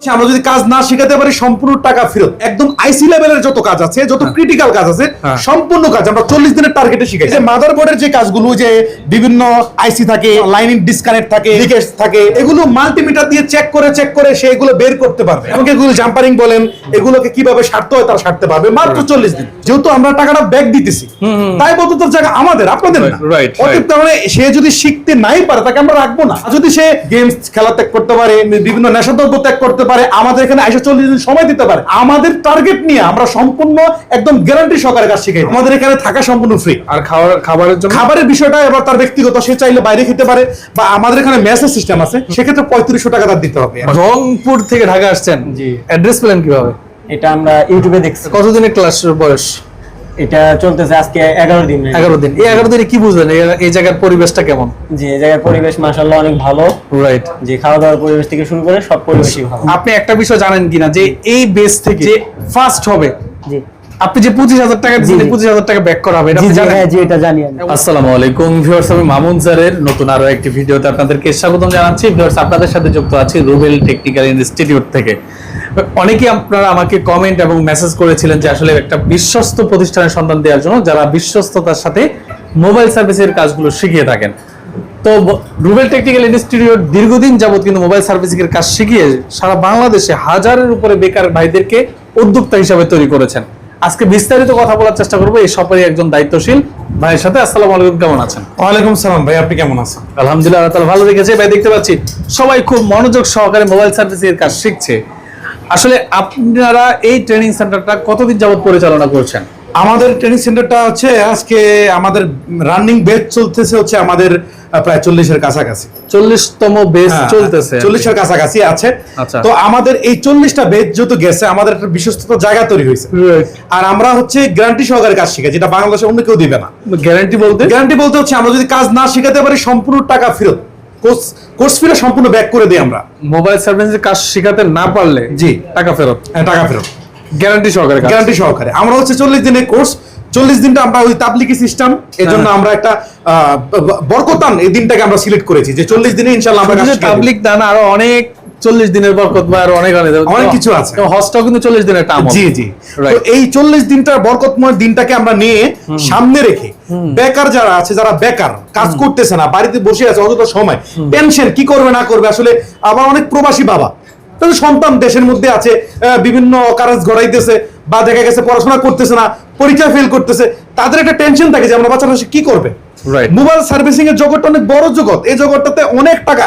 আচ্ছা, আমরা যদি কাজ না শেখাতে পারি সম্পূর্ণ টাকা ফেরত। একদম আইসি লেভেলের যত কাজ আছে যত ক্রিটিক্যাল কাজ আছে হ্যাঁ। সম্পূর্ণ কাজ। আমরা চল্লিশ দিনের টার্গেটে শিখাই। যে মাদারবোর্ডের যে কাজগুলো যে বিভিন্ন আইসি থাকে লাইন ডিসকানেক্ট থাকে লিকেজ থাকে এগুলো মাল্টিমিটার দিয়ে চেক করে চেক করে সে এগুলো বের করতে পারবে। এমনকি এগুলো জাম্পারিং বলেন এগুলোকে কীভাবে সারতে হয় তারা সারতে পারবে। মাত্র চল্লিশ দিন। যেহেতু আমরা টাকাটা ব্যাক দিতেছি তাই বলতো তোর জায়গা আমাদের আপনাদের মানে সে যদি শিখতে নাই পারে তাকে আমরা রাখব না। যদি সে গেমস খেলা ত্যাগ করতে পারে বিভিন্ন নেশাদ্রব্য ত্যাগ করতে পারে আমাদের এখানে আইসা চল্লিশ দিন সময় দিতে পারে। আমাদের টার্গেট নিয়ে আমরা সম্পূর্ণ একদম গ্যারান্টি সহকারে কাজ শিখাই। আমাদের এখানে থাকা সম্পূর্ণ ফ্রি আর খাবার খাবারের জন্য? খাবারের বিষয়টা এবার তার ব্যক্তিগত সে চাইলে বাইরে খেতে পারে বা আমাদের এখানে মেসেজ সিস্টেম আছে সেক্ষেত্রে পঁয়ত্রিশশো টাকা তার দিতে হবে। রংপুর থেকে ঢাকা আসছেন। জি। অ্যাড্রেস পেলেন কীভাবে? এটা আমরা ইউটিউবে দেখছি। কতদিনের ক্লাস বয়স? এটা চলতেছে আজকে এগারো দিন এগারো দিন। এই এগারো দিনে কি বুঝলেন? এই- জায়গার পরিবেশটা কেমন? যে এই জায়গার পরিবেশ মাসাল্লাহ অনেক ভালো। রাইট যে খাওয়া দাওয়ার পরিবেশ থেকে শুরু করে সব পরিবেশই ভালো। আপনি একটা বিষয় জানেন কিনা? যে এই বেস থেকে যে ফার্স্ট হবে। জি। আপনি যে পঁচিশ হাজার টাকা জি, জি। পঁচিশ হাজার টাকা ব্যাক করা হবে। এটা আপনি জানেন? হ্যাঁ জি এটা জানি আমি। আসসালামু আলাইকুম ভিউয়ার্স আমি মামুন স্যারের নতুন আরও একটি ভিডিওতে আপনাদেরকে স্বাগতম জানাচ্ছি। ভিউয়ার্স আপনাদের সাথে যুক্ত আছি রুবেল টেকনিক্যাল ইনস্টিটিউট থেকে। অনেকেই আপনারা আমাকে কমেন্ট এবং মেসেজ করেছিলেন যে আসলে একটা বিশ্বস্ত প্রতিষ্ঠানের সন্ধান দেওয়ার জন্য যারা বিশ্বস্ততার সাথে মোবাইল সার্ভিসের কাজগুলো শিখিয়ে থাকেন। তো রুবেল টেকনিক্যাল ইনস্টিটিউট দীর্ঘদিন যাবত কিন্তু মোবাইল সার্ভিসিং এর কাজ শিখিয়ে সারা বাংলাদেশে হাজারের উপরে বেকার ভাইদেরকে উদ্যোক্তা হিসাবে তৈরি করেছেন। আজকে বিস্তারিত কথা বলার চেষ্টা করব এই সফরে একজন দায়িত্বশীল ভাইয়ের সাথে। আসসালামু আলাইকুম কেমন আছেন? ওয়ালাইকুম সালাম ভাই আপনি কেমন আছেন? আলহামদুলিল্লাহ আল্লাহ ভালো রেখেছে। ভাই দেখতে পাচ্ছি সবাই খুব মনোযোগ সহকারে মোবাইল সার্ভিসিং এর কাজ শিখছে। আসলে আপনারা এই ট্রেনিং সেন্টারটা কতদিন যাবত পরিচালনা করছেন? আমাদের ট্রেনিং সেন্টারটা হচ্ছে আজকে আমাদের রানিং বেচ চলতেছে হচ্ছে আমাদের প্রায় চল্লিশের কাছাকাছি। চল্লিশতম বেস হ্যাঁ, চলতেছে। চল্লিশের কাছাকাছি আছে। আচ্ছা। তো আমাদের এই চল্লিশটা বেচ যেহেতু গেছে আমাদের একটা বিশ্বস্ত জায়গা তৈরি হয়েছে। আর আমরা হচ্ছে গ্যারান্টি সহকারে কাজ শিখাই যেটা বাংলাদেশে অন্য কেউ দিবে না। গ্যারান্টি বলতে? গ্যারান্টি বলতে হচ্ছে আমরা যদি কাজ না শেখাতে পারি সম্পূর্ণ টাকা ফেরত। কোর্স সম্পূর্ণ ব্যাক করে দিই আমরা। মোবাইল সার্ভিসের কাজ শেখাতে না পারলে জি। টাকা ফেরত। হ্যাঁ, টাকা ফেরত। গ্যারান্টি সহকারে গ্যারান্টি সহকারে। আমরা হচ্ছে চল্লিশ দিনের কোর্স চল্লিশ দিনটা আমরা ওই তাবলিকি সিস্টেম এর জন্য হ্যাঁ। আমরা একটা বরকতান এই দিনটাকে আমরা সিলেক্ট করেছি যে চল্লিশ দিনে ইনশাল্লাহ আমরা তাবলিক দান আরও অনেক চল্লিশ দিনের বরকত বা আরও অনেক অনেক অনেক কিছু আছে। হজটাও কিন্তু চল্লিশ দিনের টার্ম জি জি। তো এই চল্লিশ দিনটার বরকতময় দিনটাকে আমরা নিয়ে সামনে রেখে বেকার যারা আছে যারা বেকার কাজ করতেছে না বাড়িতে বসে আছে অযথা সময় টেনশন কি করবে না করবে আসলে আবার অনেক প্রবাসী বাবা তাদের সন্তান দেশের মধ্যে আছে বিভিন্ন কারেন্স গড়াইতেছে বা দেখা গেছে পড়াশোনা করতেছে না পরীক্ষা ফেল করতেছে তাদের একটা টেনশন থাকে যে আমরা বাচ্চারা কি করবে? মোবাইল সার্ভিসিং এর জগৎটা অনেক বড় জগৎ এই জগৎটাতে অনেক টাকা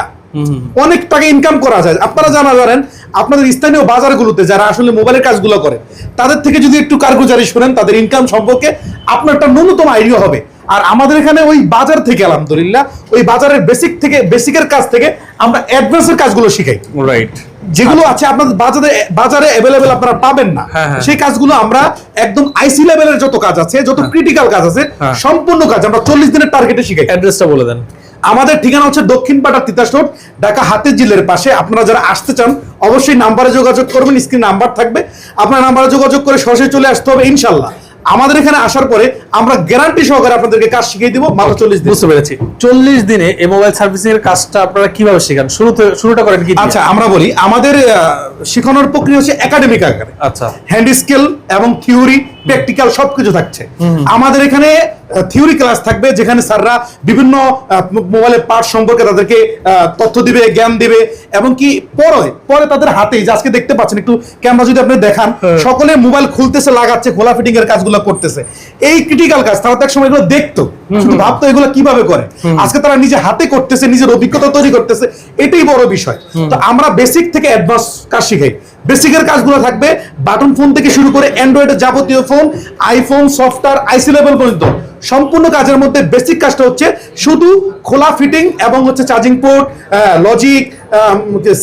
অনেক টাকা ইনকাম করা যায়। আপনারা জানা জানেন আপনাদের স্থানীয় বাজারগুলোতে যারা আসলে মোবাইলের কাজগুলো করে তাদের থেকে যদি একটু কারগুজারি শোনেন তাদের ইনকাম সম্পর্কে আপনার একটা ন্যূনতম আইডিয়া হবে। আর আমাদের এখানে ওই বাজার থেকে আলহামদুলিল্লাহ ওই বাজারের বেসিক থেকে বেসিকের কাজ থেকে আমরা অ্যাডভান্সের কাজগুলো শিখাই। রাইট যেগুলো আছে আপনাদের বাজারে বাজারে অ্যাভেলেবেল আপনারা পাবেন না। হ্যাঁ, হ্যাঁ। সেই কাজগুলো আমরা একদম আইসি লেভেলের যত কাজ আছে যত ক্রিটিক্যাল কাজ আছে হ্যাঁ। সম্পূর্ণ কাজ আমরা চল্লিশ দিনের টার্গেটে শিখাই। অ্যাড্রেসটা বলে দেন। আমাদের ঠিকানা হচ্ছে দক্ষিণ পাটা তিতাস রোড ঢাকা হাতের জিলের পাশে। আপনারা যারা আসতে চান অবশ্যই নাম্বারে যোগাযোগ করবেন স্ক্রিন নাম্বার থাকবে। আপনার নাম্বারে যোগাযোগ করে সরাসরি চলে আসতে হবে ইনশাল্লাহ। আমাদের এখানে আসার পরে আমরা গ্যারান্টি সহকারে আপনাদেরকে কাজ শিখিয়ে দিব মাত্র চল্লিশ দিন। বুঝতে পেরেছি। চল্লিশ দিনে এই মোবাইল সার্ভিসিং এর কাজটা আপনারা কীভাবে শেখান? শুরুতে শুরুটা করেন কি আচ্ছা আমরা বলি আমাদের শেখানোর প্রক্রিয়া হচ্ছে একাডেমিক আকারে। আচ্ছা। হ্যান্ড স্কিল এবং থিওরি প্র্যাকটিক্যাল সবকিছু থাকছে। আমাদের এখানে থিওরি ক্লাস থাকবে যেখানে স্যাররা বিভিন্ন মোবাইলের পার্ট সম্পর্কে তাদেরকে তথ্য দিবে জ্ঞান দিবে এবং কি পরে পরে তাদের হাতেই যে আজকে দেখতে পাচ্ছেন একটু ক্যামেরা যদি আপনি দেখান সকলে মোবাইল খুলতেছে লাগাচ্ছে খোলা ফিটিং এর কাজগুলো করতেছে। এই ক্রিটিক্যাল কাজ তারা তো এক সময় এগুলো দেখতো শুধু ভাবতো এগুলো কীভাবে করে। আজকে তারা নিজে হাতে করতেছে নিজের অভিজ্ঞতা তৈরি করতেছে এটাই বড় বিষয়। তো আমরা বেসিক থেকে অ্যাডভান্স কাজ শিখাই। বেসিকের কাজগুলো থাকবে। বাটন ফোন থেকে শুরু করে অ্যান্ড্রয়েডের যাবতীয় phone iPhone software IC level পর্যন্ত। সম্পূর্ণ কাজের মধ্যে বেসিক কাজটা হচ্ছে শুধু খোলা ফিটিং এবং হচ্ছে charging port logic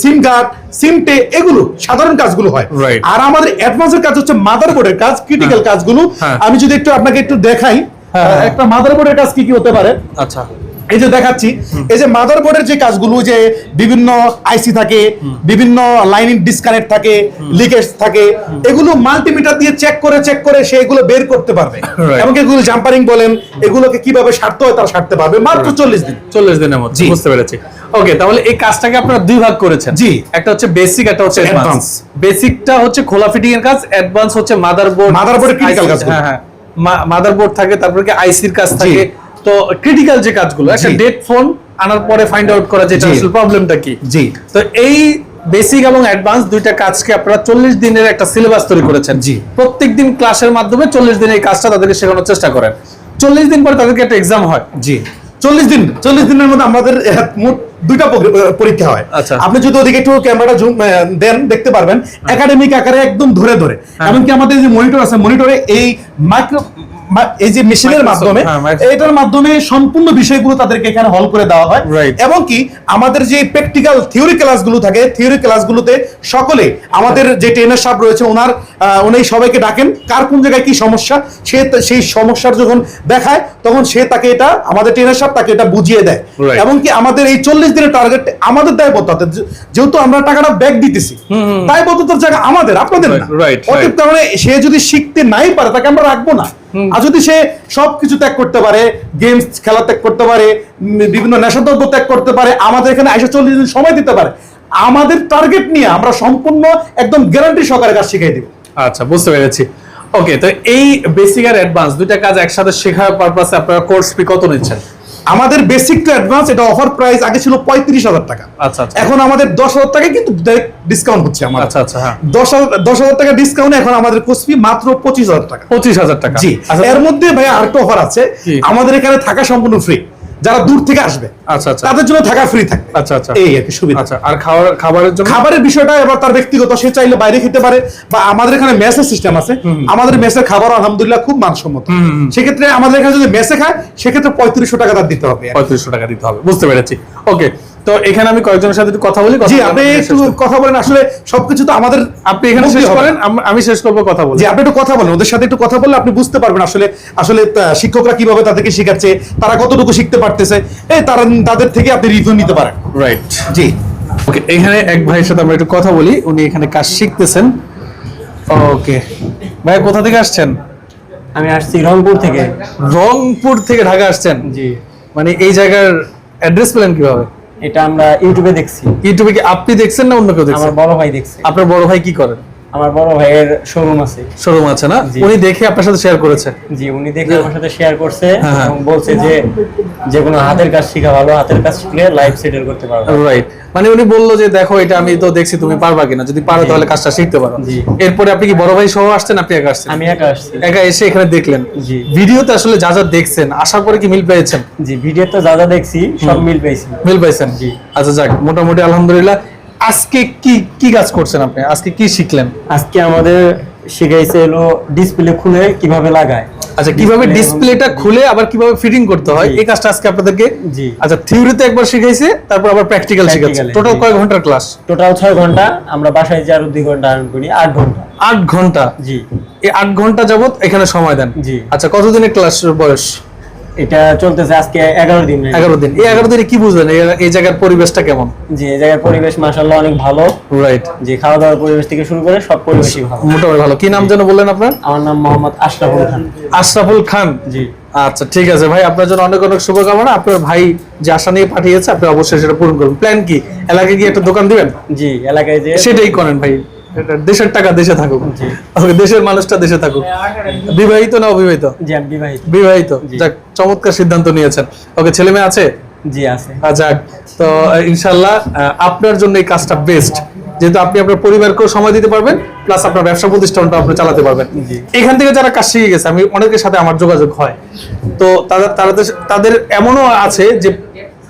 sim guard sim tray এগুলো সাধারণ কাজগুলো হয়. আর আমাদের অ্যাডভান্সের কাজ হচ্ছে মাদারবোর্ডের কাজ ক্রিটিক্যাল কাজগুলো। হ্যাঁ। আমি যদি একটু আপনাকে একটু দেখাই হ্যাঁ। একটা মাদারবোর্ডের কাজ কি কি হতে পারে? আচ্ছা। এই যে দেখাচ্ছি এই যে মাদারবোর্ডের যে কাজগুলো যে বিভিন্ন আইসি থাকে বিভিন্ন লাইনিং ডিসকানেক্ট থাকে লিকেজ থাকে এগুলো মাল্টিমিটার দিয়ে চেক করে চেক করে সে এগুলো বের করতে পারবে. এমনকি এগুলো জাম্পারিং বলেন এগুলোকে কীভাবে সারতে হয় তারা সারতে পারবে। মাত্র চল্লিশ দিন। চল্লিশ দিনের মধ্যে বুঝতে পেরেছি। ওকে তাহলে এই কাজটাকে আপনারা দুই ভাগ করেছেন। জি। একটা হচ্ছে বেসিক একটা হচ্ছে অ্যাডভান্স। বেসিকটা হচ্ছে খোলা ফিটিং এর কাজ অ্যাডভান্স হচ্ছে মাদারবোর্ড Motherboard এর critical কাজগুলো। হ্যাঁ হ্যাঁ। মাদারবোর্ড থাকে তারপরে কি আইসির কাজ থাকে। তো ক্রিটিক্যাল যে কাজগুলো একটা। ডেড ফোন আনার পরে ফাইন্ড আউট করা যেটা। আসলে প্রবলেমটা কি জি তো এই বেসিক এবং অ্যাডভান্স দুইটা কাজকে আপনারা চল্লিশ দিনের একটা সিলেবাস তৈরি করেছেন জি। প্রত্যেক দিন ক্লাসের মাধ্যমে চল্লিশ দিন এই কাজটা তাদেরকে শেখানোর চেষ্টা করেন চল্লিশ দিন পরে তাদেরকে একটা এক্সাম হয় জি চল্লিশ দিন চল্লিশ দিনের মধ্যে আমাদের মোট দুইটা পরীক্ষা হয় আচ্ছা। আপনি যদি ওদিকে একটু ক্যামেরাটা জুম দেন দেখতে পারবেন একাডেমিক আকারে একদম ধরে ধরে হ্যাঁ। এমনকি আমাদের যে মনিটর আছে মনিটরে এই মাইক্রো এই যে মেশিনের মাধ্যমে হ্যাঁ, এটার মাধ্যমে সম্পূর্ণ বিষয়গুলো তাদেরকে এখানে হল করে দেওয়া হয়. এবং কি আমাদের যে প্র্যাকটিক্যাল থিওরি ক্লাসগুলো থাকে থিওরি ক্লাসগুলোতে সকলে আমাদের যে ট্রেনার সাহেব রয়েছে ওনার উনি সবাইকে ডাকেন কার কোন জায়গায় কি সমস্যা সে সেই সমস্যার যখন দেখায় তখন সে তাকে এটা আমাদের ট্রেনার সাহেব তাকে এটা বুঝিয়ে দেয়। এবং কি আমাদের এই চল্লিশ দিনের টার্গেট আমাদের দায়বদ্ধতা যেহেতু আমরা টাকাটা ব্যাক দিতেছি দায়বদ্ধতার জায়গা আমাদের আপনাদের না। অতএব. তার মানে সে যদি শিখতে নাই পারে তাকে আমরা রাখব না। আর যদি সে সবকিছু ত্যাগ করতে পারে গেমস খেলা ত্যাগ করতে পারে বিভিন্ন নেশাদ্রব্য ত্যাগ করতে পারে আমাদের এখানে আইসা চল্লিশ দিন সময় দিতে পারে আমাদের টার্গেট নিয়ে আমরা সম্পূর্ণ একদম গ্যারান্টি সহকারে কাজ শিখাই দিব। আচ্ছা বুঝতে পেরেছি। ওকে তো এই বেসিক আর অ্যাডভান্স দুইটা কাজ একসাথে শেখার পারপাসে আপনারা কোর্স ফি কত নিচ্ছেন? আমাদের বেসিক টু অ্যাডভান্স এটা অফার প্রাইস আগে ছিল পঁয়ত্রিশ হাজার টাকা। আচ্ছা, আচ্ছা। এখন আমাদের দশ হাজার টাকা কিন্তু ডিসকাউন্ট হচ্ছে আমার আচ্ছা, আচ্ছা, হ্যাঁ। দশ হাজার দশ হাজার টাকা ডিসকাউন্ট এখন আমাদের কোসপি মাত্র পঁচিশ হাজার টাকা। পঁচিশ হাজার টাকা। জি। আচ্ছা এর মধ্যে ভাই আরেকটা অফার আছে। আমাদের এখানে থাকা সম্পূর্ণ ফ্রি যারা দূর থেকে আসবে আচ্ছা আচ্ছা। তাদের জন্য থাকা ফ্রি থাকবে। আচ্ছা আচ্ছা। এই আর কি সুবিধা। আচ্ছা আর খাবার খাবারের জন্য? খাবারের বিষয়টা এবার তার ব্যক্তিগত সে চাইলে বাইরে খেতে পারে বা আমাদের এখানে মেসের সিস্টেম আছে। আমাদের মেসের খাবার আলহামদুলিল্লাহ খুব মানসম্মত। সেক্ষেত্রে আমাদের এখানে যদি মেসে খায় সেক্ষেত্রে পঁয়ত্রিশশো টাকা তার দিতে হবে পঁয়ত্রিশশো টাকা দিতে হবে। বুঝতে পেরেছি। ওকে তো এখানে আমি কয়েকজনের সাথে একটু কথা বলি জি আপনি একটু কথা বলেন আসলে সবকিছু তো আমাদের আপনি এখানে শেষ করেন আমি শেষ করব কথা বলি জি আপনি একটু কথা বলেন ওদের সাথে একটু কথা বললে আপনি বুঝতে পারবেন আসলে আসলে শিক্ষকরা কীভাবে তাদেরকে শেখাচ্ছে তারা কতটুকু শিখতে পারতেছে এই তারা তাদের থেকে আপনি রিভিউ নিতে পারেন। রাইট জি। ওকে এখানে এক ভাইয়ের সাথে আমরা একটু কথা বলি উনি এখানে কাজ শিখতেছেন। ওকে ভাই কোথা থেকে আসছেন? আমি আসছি রংপুর থেকে। রংপুর থেকে ঢাকা আসছেন? জি। মানে এই জায়গার অ্যাড্রেস পেলেন কীভাবে? এটা আমরা ইউটিউবে দেখছি। ইউটিউবে কি আপনি দেখছেন না অন্য কেউ আমার দেখছেন বড় ভাই দেখছে। আপনার বড় ভাই কি করেন আমার বড় ভাইয়ের শোরুম আছে। শোরুম আছে না? উনি দেখে আপনার সাথে শেয়ার করেছে? জি উনি দেখে আমার সাথে শেয়ার করছে হ্যাঁ, হ্যাঁ। এবং বলছে যে যে কোনো হাতের কাজ শিখা ভালো হাতের কাজ শিখলে লাইফ সেটেল করতে পারবে রাইট মানে উনি বলল যে দেখো এটা আমি তো দেখছি তুমি পারবা কিনা? যদি পারো তাহলে কাজটা শিখতে পারো। জি। এরপরে আপনি কি বড় ভাই সহ আসছেন আপনি একা আসছেন? আমি একা আসছি। একা এসে এখানে দেখলেন। জি। ভিডিওতে আসলে যা যা দেখছেন আসার পরে কি মিল পেয়েছেন? জি ভিডিও তো যা যা দেখছি সব মিল পেয়েছি। মিল পাইছেন জি। আচ্ছা যাক মোটামুটি আলহামদুলিল্লাহ। আজকে কি কি কাজ করছেন আপনি? আজকে কি শিখলেন? আজকে আমাদের শিখাইছে হলো ডিসপ্লে খুলে কীভাবে লাগায়। আচ্ছা কীভাবে ডিসপ্লেটা খুলে আবার কীভাবে ফিটিং করতে হয়। এই কাজটা আজকে আপনাদেরকে জি। আচ্ছা থিওরিতে একবার শিখাইছে তারপর আবার প্র্যাকটিক্যাল শিখাচ্ছে। টোটাল। কয় ঘণ্টার ক্লাস টোটাল ছয় ঘণ্টা আমরা বাসায় যে আরও দুই ঘণ্টা আর্ন করি আট ঘণ্টা। আট ঘণ্টা? জি। এই আট ঘণ্টা যাবত এখানে সময় দেন। জি। আচ্ছা কতদিনের ক্লাস বয়স? এটা চলতেছে আজকে এগারো দিন এগারো দিন। এই এগারো দিনে কি বুঝলেন? এই- জায়গার পরিবেশটা কেমন? জি এই জায়গার পরিবেশ মাসাল্লাহ অনেক ভালো। রাইট যে খাওয়া দাওয়ার পরিবেশ থেকে শুরু করে সব পরিবেশই ভালো। মোটামুটি ভালো। কি নাম যেন বললেন আপনার? আমার নাম মোহাম্মদ আশরাফুল খান। আশরাফুল খান? জি। আচ্ছা ঠিক আছে। ভাই আপনার জন্য অনেক অনেক শুভকামনা। আপনার ভাই যে আশা নিয়ে পাঠিয়েছে আপনি অবশ্যই সেটা পূরণ করুন। প্ল্যান কি? এলাকায় গিয়ে একটা দোকান দিবেন? জি এলাকায় যে সেটাই করেন ভাই। দেশের টাকা দেশে থাকুক। দেশের মানুষটা দেশে থাকুক। বিবাহিত না অবিবাহিত? বিবাহিত। বিবাহিত। যাক চমৎকার সিদ্ধান্ত নিয়েছেন। ওকে ছেলে মেয়ে আছে? জি আছে। যাক তো ইনশাল্লাহ আপনার জন্য এই কাজটা বেস্ট যেহেতু আপনি আপনার পরিবারকেও সময় দিতে পারবেন প্লাস আপনার ব্যবসা প্রতিষ্ঠানটা আপনি চালাতে পারবেন। এখান থেকে যারা কাজ শিখে গেছে আমি অনেকের সাথে আমার যোগাযোগ হয়। তো তাদের তাদের তাদের এমনও আছে যে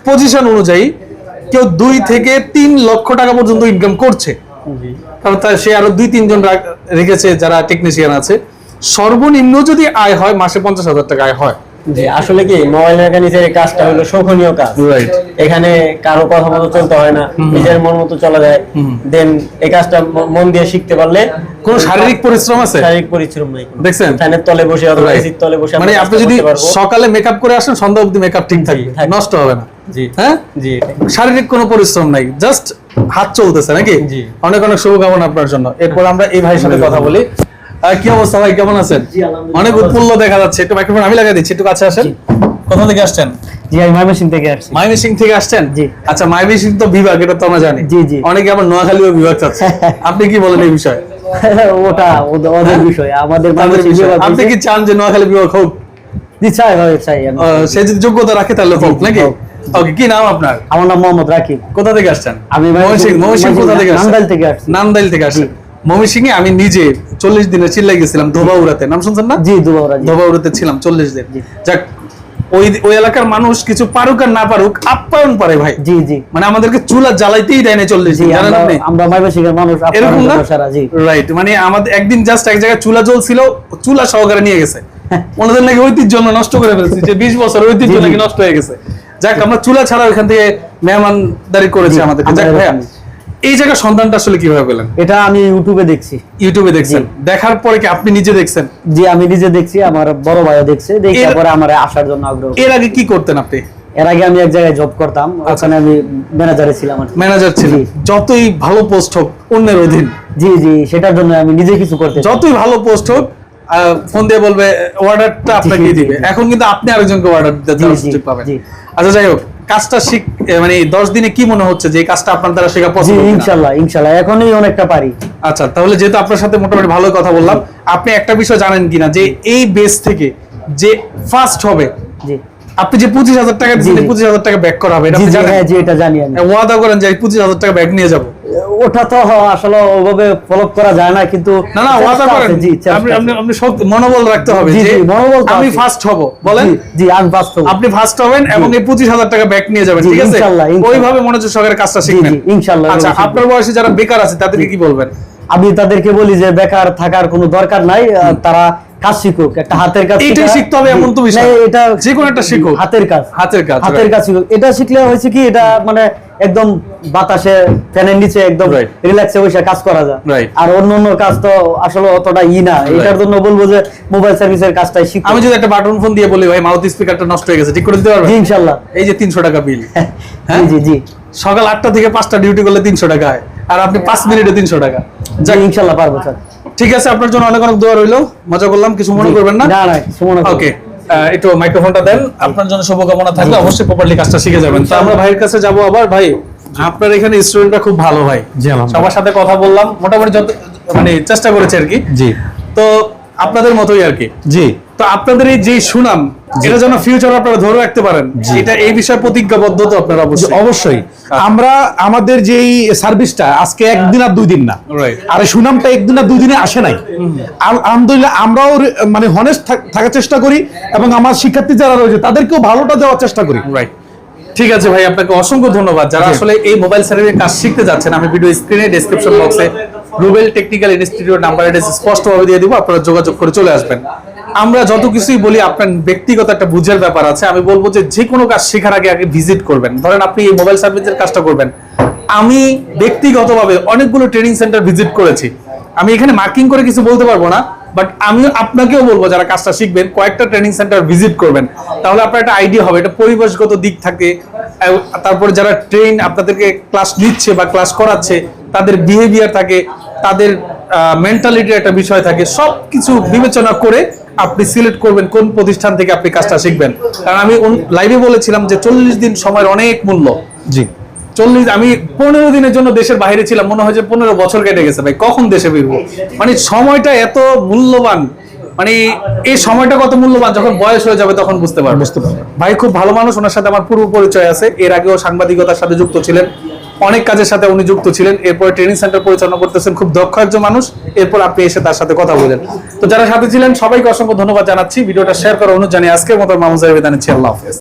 পজিশন অনুযায়ী কেউ দুই থেকে তিন লক্ষ টাকা পর্যন্ত ইনকাম করছে। কারণ তার সে আরও দুই তিনজন রেখেছে যারা টেকনিশিয়ান আছে। সর্বনিম্ন যদি আয় হয় মাসে পঞ্চাশ হাজার টাকা আয় হয়। জি আসলে কি মোবাইল মেকানিক্সের এই কাজটা হলো শোভনীয় কাজ। এখানে কারও কথা মতো চলতে হয় না নিজের মন মতো চলা যায়। দেন এই কাজটা মন দিয়ে শিখতে পারলে কোন শারীরিক পরিশ্রম আছে? শারীরিক পরিশ্রম নেই দেখছেন? ফ্যানের তলে বসে অথবা এসির তলে বসে মানে আপনি যদি সকালে মেকআপ করে আসেন সন্ধ্যা অবধি মেকআপ ঠিক থাকবে। নষ্ট হবে না। হ্যাঁ? শারীরিক কোনো পরিশ্রম নাই জাস্ট হাত চলতেছে নাকি? অনেক অনেক শুভকামনা আপনার জন্য। এরপর আমরা এই ভাইয়ের সাথে কথা বলি। কি অবস্থা ভাই কেমন আছেন? অনেক উৎফুল্ল দেখা যাচ্ছে। একটু মাইক্রোফোন আমি লাগাই দিচ্ছি একটু কাছে আসেন। কোথা থেকে আসছেন? জি আমি ময়মনসিং থেকে আসছি। মাইমিসিং থেকে আসছেন? জি। আচ্ছা তো বিভাগ এটা তো আমরা জানি। জি, জি। অনেকে আবার নোয়াখালীও বিভাগ চাচ্ছে। আপনি কি বলেন এই বিষয়ে? ওটা ওদের- ওদের বিষয়। আমাদের আপনি কি চান যে নোয়াখালী বিভাগ হোক? জি চাই হয় চাই। সে যদি যোগ্যতা রাখে তাহলে হোক নাকি। ওকে কি নাম আপনার? আমার নাম মোহাম্মদ রাকিব। কোথা থেকে আসছেন? আমি কোথা থেকে আসছেন? নান্দাইল থেকে আসছি। নান্দাইল থেকে আসছেন। আমি নিজে চল্লিশ দিনে চিল্লাই গেছিলাম ধোবাউড়াতে। নাম শুনছেন না? জি ধোবাউড়াতে ছিলাম চল্লিশ দিন। যাক ওই ওই এলাকার মানুষ কিছু পারুক আর না পারুক আপ্যায়ন পারে ভাই। জি জি। মানে আমাদেরকে চুলা জ্বালাইতেই দেয় না চল্লিশ দিন জানেন আপনি? আমরা ময়মনসিং মানুষ এরকম না? রাইট মানে আমাদের একদিন জাস্ট এক জায়গায় চুলা জ্বলছিল চুলা সহকারে নিয়ে গেছে। ওনাদের নাকি ঐতিহ্য নষ্ট করে ফেলছি যে বিশ বছর ঐতিহ্য। নাকি নষ্ট হয়ে গেছে। যাক আমরা চুলা ছাড়া ওইখান থেকে মেহমানদারি করেছি যাক ভাইয়া এই জায়গার সন্ধানটা আসলে কীভাবে পেলেন? এটা আমি ইউটিউবে দেখছি। ইউটিউবে দেখছেন। দেখার পরে কি আপনি নিজে দেখছেন? জি আমি নিজে দেখছি আমার বড় ভাইও দেখছে দেখে পরে আমার আসার জন্য আগ্রহ এর আগে কি করতেন আপনি? এর আগে আমি এক জায়গায় জব করতাম আচ্ছা। ওখানে আমি ম্যানেজারে ছিলাম ম্যানেজার ছিলেন। যতই ভালো পোস্ট হোক অন্যের অধীন। জি জি সেটার জন্য আমি নিজে কিছু করতে যতই ভালো পোস্ট হোক ফোন দিয়ে বলবে অর্ডারটা আপনাকে দিবে। এখন কিন্তু আপনি আরেকজনকে অর্ডার দিতে সুযোগ পাবেন। আচ্ছা যাই হোক কাজটা শিখ মানে দশ দিনে কি মনে হচ্ছে যে কাজটা আপনার দ্বারা শেখা পছন্দ পসিবল ইনশাল্লাহ ইনশাল্লাহ এখনই অনেকটা পারি। আচ্ছা তাহলে যেহেতু আপনার সাথে মোটামুটি ভালো কথা বললাম আপনি একটা বিষয় জানেন কিনা যে এই বেস থেকে যে ফার্স্ট হবে জি। আপনি যে পঁচিশ হাজার টাকা দিলে পঁচিশ হাজার টাকা ব্যাক করা হবে। এটা হ্যাঁ জানি আমি। ওয়াদা করেন যে পঁচিশ হাজার টাকা ব্যাক নিয়ে যাব। ওটা তো আসলে ওভাবে ফলো করা যায় না কিন্তু না না ওয়াদা করেন। জি আপনি আপনি মনোবল রাখতে হবে জি, মনোবল আমি ফার্স্ট হব বলেন? জি, আমি বাস্তব আপনি ফার্স্ট হবেন এবং এই পঁচিশ হাজার টাকা ব্যাক নিয়ে যাবেন ঠিক আছে? ইনশাল্লাহ। ওইভাবে মনোযোগ সহকারে কাজটা শিখবেন জি, ইনশাল্লাহ, আচ্ছা আপনার বয়সে যারা বেকার আছে তাদেরকে কি বলবেন? আমি তাদেরকে বলি যে বেকার থাকার কোনো দরকার নাই তারা কাজ শিখুক একটা হাতের কাজ এইটাই শিখা- শিখতে হবে এমন তো বিষয়। এটা যে কোনো একটা শিখুক। হাতের কাজ। হাতের কাজ, হাতের কাজ শিখুক। এটা শিখলে হয়েছে কি এটা মানে একদম বাতাসে ফ্যানের নিচে একদম রিল্যাক্সে বসে কাজ করা যায়। আর অন্য অন্য কাজ তো আসলে অতটা ই না। এটার জন্য বলব যে মোবাইল সার্ভিসের কাজটাই শিখো আমি যদি একটা বাটন ফোন দিয়ে বলি ভাই মাউথ স্পিকারটা নষ্ট হয়ে গেছে ঠিক করে দিতে পারবেন? জি ইনশাল্লাহ। এই যে তিনশো টাকা বিল জি জি জি। সকাল আটটা থেকে পাঁচটা ডিউটি করলে তিনশো টাকা হয়। আর আপনি পাঁচ মিনিটে তিনশো টাকা। যাক। ইনশাল্লাহ পারব স্যার। ঠিক আছে আপনার জন্য অনেক অনেক দোয়া রইল। মজা করলাম কিছু মনে করবেন না? না না ওকে একটু মাইক্রোফোনটা দেন। আপনার জন্য শুভকামনা থাকলে অবশ্যই প্রপারলি কাজটা শিখে যাবেন। তো আমরা ভাইয়ের কাছে যাব আবার। ভাই আপনার এখানে স্টুডেন্টরা খুব ভালো ভাই। সবার সাথে কথা বললাম। মোটামুটি যত মানে চেষ্টা করেছে আর কি। জি। তো আপনাদের মতোই আর কি। জি। তো আপনাদের এই যে সুনাম এটা যেন ফিউচার আপনারা ধরে রাখতে পারেন এটা এই বিষয়ে প্রতিজ্ঞাবদ্ধ তো আপনারা অবশ্যই। অবশ্যই। আমরা আমাদের যেই সার্ভিসটা আজকে একদিন আর দুই দিন না। আর সুনামটা একদিন আর দুই দিনে আসে নাই। আল- আলহামদুলিল্লাহ আমরাও মানে হনেস্ট থাকার চেষ্টা করি এবং আমার শিক্ষার্থী যারা রয়েছে তাদেরকেও ভালোটা দেওয়ার চেষ্টা করি। রাইট ঠিক আছে ভাই আপনাকে অসংখ্য ধন্যবাদ। যারা আসলে এই মোবাইল সার্ভিসের কাজ শিখতে যাচ্ছেন আমি ভিডিও স্ক্রিনে ডেসক্রিপশন বক্সে রুবেল টেকনিক্যাল ইনস্টিটিউট নাম্বার এটা স্পষ্টভাবে দিয়ে দিব, আপনারা যোগাযোগ করে চলে আসবেন। আমরা যত কিছুই বলি, আপনার ব্যক্তিগত একটা বুঝের ব্যাপার আছে। আমি বলব যে যে কোনো কাজ শেখার আগে আগে ভিজিট করবেন। ধরেন আপনি এই মোবাইল সার্ভিসের কাজটা করবেন। আমি ব্যক্তিগতভাবে অনেকগুলো ট্রেনিং সেন্টার ভিজিট করেছি। আমি এখানে মার্কিং করে কিছু বলতে পারব না বাট আমি আপনাকেও বলব, যারা কাজটা শিখবেন, কয়েকটা ট্রেনিং সেন্টার ভিজিট করবেন। তাহলে আপনার একটা আইডিয়া হবে, এটা পরিবেশগত দিক থাকে। তারপরে যারা ট্রেন আপনাদেরকে ক্লাস নিচ্ছে বা ক্লাস করাচ্ছে তাদের বিহেভিয়ার থাকে তাদের মেন্টালিটির একটা বিষয় থাকে সব কিছু বিবেচনা করে আপনি সিলেক্ট করবেন কোন প্রতিষ্ঠান থেকে আপনি কাজটা শিখবেন। কারণ আমি লাইভে বলেছিলাম যে চল্লিশ দিন সময়ের অনেক মূল্য। জি। চল্লিশ আমি পনেরো দিনের জন্য দেশের বাইরে ছিলাম মনে হয় যে পনেরো বছর কেটে গেছে ভাই কখন দেশে ফিরবো? মানে সময়টা এত মূল্যবান মানে এই সময়টা কত মূল্যবান যখন বয়স হয়ে যাবে তখন বুঝতে পারব বুঝতে পারব ভাই খুব ভালো মানুষ ওনার সাথে আমার পূর্ব পরিচয় আছে এর আগেও সাংবাদিকতার সাথে যুক্ত ছিলেন। অনেক কাজের সাথে উনি যুক্ত ছিলেন। এরপরে ট্রেনিং সেন্টার পরিচালনা করতেছেন খুব দক্ষ একজন মানুষ। এরপর আপনি এসে তার সাথে কথা বলেন। তো যারা সাথে ছিলেন, সবাইকে অসংখ্য ধন্যবাদ জানাচ্ছি। ভিডিওটা শেয়ার করার অনুরোধ জানিয়ে আজকের মতো বিদানিচ্ছি আল্লাহ হাফেজ।